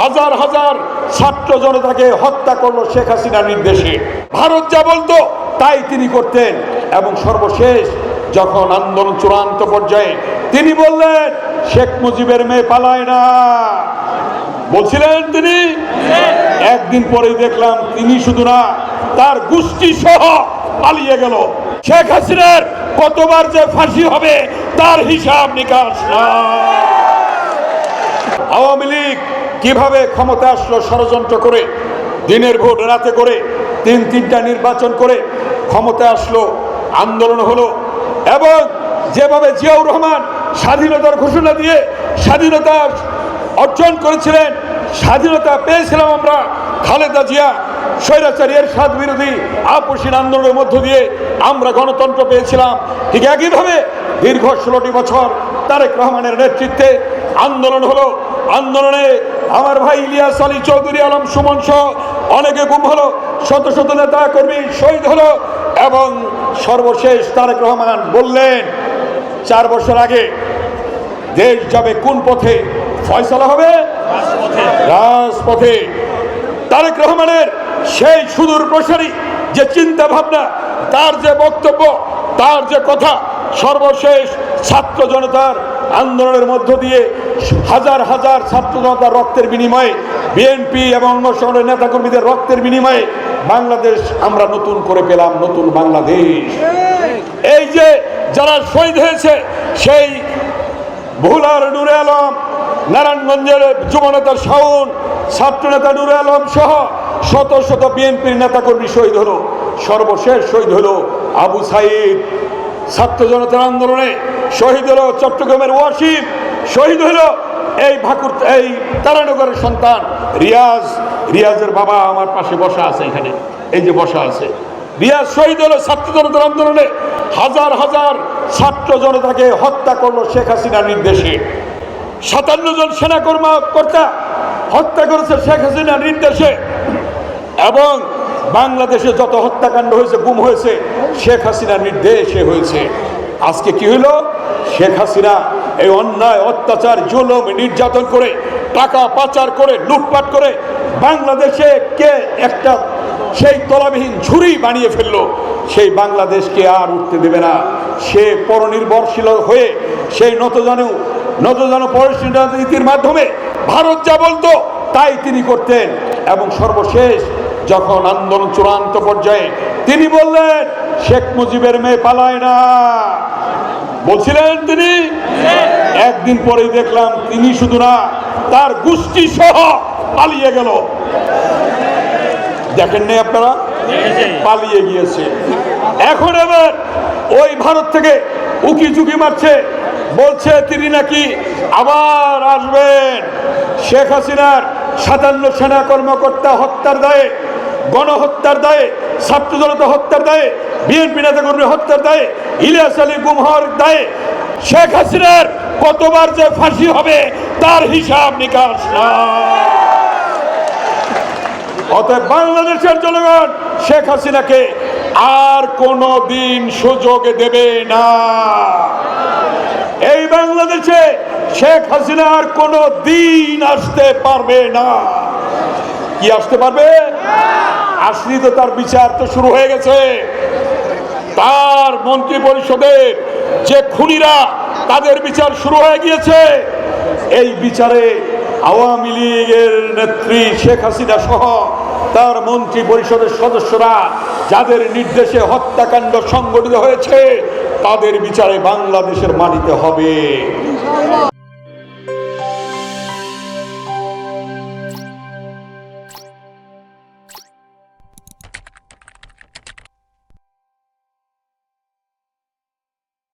হাজার হাজার ছাত্র জনতাকে হত্যা করল শেখ হাসিনার নির্দেশে। ভারত যা বলতো, তাই তিনি করতেন। এবং সর্বশেষ যখন আন্দোলন চূড়ান্ত পর্যায়ে তিনি বললেন, শেখ মুজিবের মেয়ে পালায় না। বলছিলেন তিনি? একদিন পরেই দেখলাম তিনি শুধু না, তার গোষ্ঠী সহ পালিয়ে গেল। শেখ হাসিনার কতবার যে ফাঁসি হবে, তার হিসাব নিকাশ না আওয়ামী লীগ কীভাবে ক্ষমতা আসলো ষড়যন্ত্র করে, দিনের ভোট রাতে করে, তিন তিনটা নির্বাচন করে ক্ষমতা আসলো, আন্দোলন হলো এবং যেভাবে জিয়াউর রহমান স্বাধীনতার ঘোষণা দিয়ে স্বাধীনতা অর্জন করেছিলেন, স্বাধীনতা পেয়েছিলাম আমরা, খালেদা জিয়া স্বৈরাচারী এর স্বাদ বিরোধী আপসীন আন্দোলনের মধ্য দিয়ে আমরা গণতন্ত্র পেয়েছিলাম। ঠিক একইভাবে দীর্ঘ ষোলোটি বছর তারেক রহমানের নেতৃত্বে আন্দোলন হলো আন্দোলনে আমার ভাই ইলিয়াস আলী চৌধুরী আলম সুমন সহ অনেকে গুম হলো শত শত নেতা কর্মী শহীদ হলো এবং সর্বশেষ তারেক রহমান বললেন চার বছর আগে দেশ যাবে কোন পথে? ফয়সলা হবে? রাজপথে। তারেক রহমানের সেই সুদূর প্রসারী যে চিন্তা ভাবনা তার যে বক্তব্য তার যে কথা সর্বশেষ ছাত্র জনতার আন্দোলনের মধ্য দিয়ে হাজার হাজার ছাত্র জনতার রক্তের বিনিময়ে বিএনপি এবং অন্য শহরের নেতাকর্মীদের রক্তের বিনিময়ে বাংলাদেশ আমরা নতুন করে পেলাম, নতুন বাংলাদেশ। এই যে যারা শহীদ হয়েছে, সেই ভুলার নুরে আলম, নারায়ণগঞ্জের যুবনেতা শাওন ছাত্রনেতা নুরে আলম সহ শত শত বিএনপির নেতাকর্মী শহীদ হলো। সর্বশেষ শহীদ হলো আবু সাইদ। ছাত্র জনতার আন্দোলনে শহীদ হলো চট্টগ্রামের ওয়াসিম, শহীদ হলো এই ভাকুর, এই তারানগরের সন্তান। রিয়াজ, রিয়াজের বাবা আমার পাশে বসা আছে এখানে, এই যে বসা আছে। রিয়াজ শহীদ হলো ছাত্র জনতার আন্দোলনে হাজার হাজার ছাত্র জনতাকে হত্যা করল শেখ হাসিনার নির্দেশে। সাতান্ন জন সেনা কর্মকর্তা হত্যা করেছে শেখ হাসিনার নির্দেশে। এবং বাংলাদেশে যত হত্যাকাণ্ড হয়েছে, গুম হয়েছে, শেখ হাসিনার নির্দেশে হয়েছে। আজকে কি হইল? শেখ হাসিনা এই অন্যায়, অত্যাচার, জুলুম, নির্যাতন করে টাকা পাচার করে, লুটপাট করে বাংলাদেশে কে একটা সেই তলাবিহীন ঝুড়ি বানিয়ে ফেলল, সেই বাংলাদেশকে আর উঠতে দেবে না। সে পরনির্ভরশীল হয়ে, সেই নতজানু নতজানু পরিস্থিতির মাধ্যমে ভারত যা বলতো, তাই তিনি করতেন। এবং সর্বশেষ যখন আন্দোলন চূড়ান্ত পর্যায়ে তিনি বললেন, শেখ মুজিবের মেয়ে পালায় না। বলছিলেন তিনি? একদিন পরেই দেখলাম তিনি শুধু না, তার গোষ্ঠী সহ পালিয়ে গেল। দেখেন নাই আপনারা? পালিয়ে গিয়েছে। এখন এবার ওই ভারত থেকে উকি ঝুঁকি মারছে। বলছে তিনি নাকি আবার আসবেন। শেখ হাসিনার সাতান্ন সেনা কর্মকর্তা হত্যার দায়ে, গণহত্যার দায়ে ছাত্র জনতা হত্যার দায়ে, বিএনপি নেতা কর্মী হত্যার দায়ে ইলিয়াস আলী গুমহর দায়ে শেখ হাসিনার কতবার যে ফাঁসি হবে, তার হিসাব নিকাশ না। অতএব বাংলাদেশের জনগণ শেখ হাসিনাকে আর কোনো দিন সুযোগ দেবে না। এই বাংলাদেশে শেখ হাসিনা আর কোনো দিন আসতে পারবে না। কি আসতে পারবে? আসলি তো তার বিচার তো শুরু হয়ে গেছে। মন্ত্রী পরিষদের যে খুনিরা তাদের বিচার শুরু হয়ে গিয়েছে, এই বিচারে আওয়ামী লীগের নেত্রী শেখ হাসিনা সহ তার মন্ত্রী পরিষদের সদস্যরা যাদের নির্দেশে হত্যাকাণ্ড সংগঠিত হয়েছে, তাদের বিচারে বাংলাদেশের মাটিতে হবে।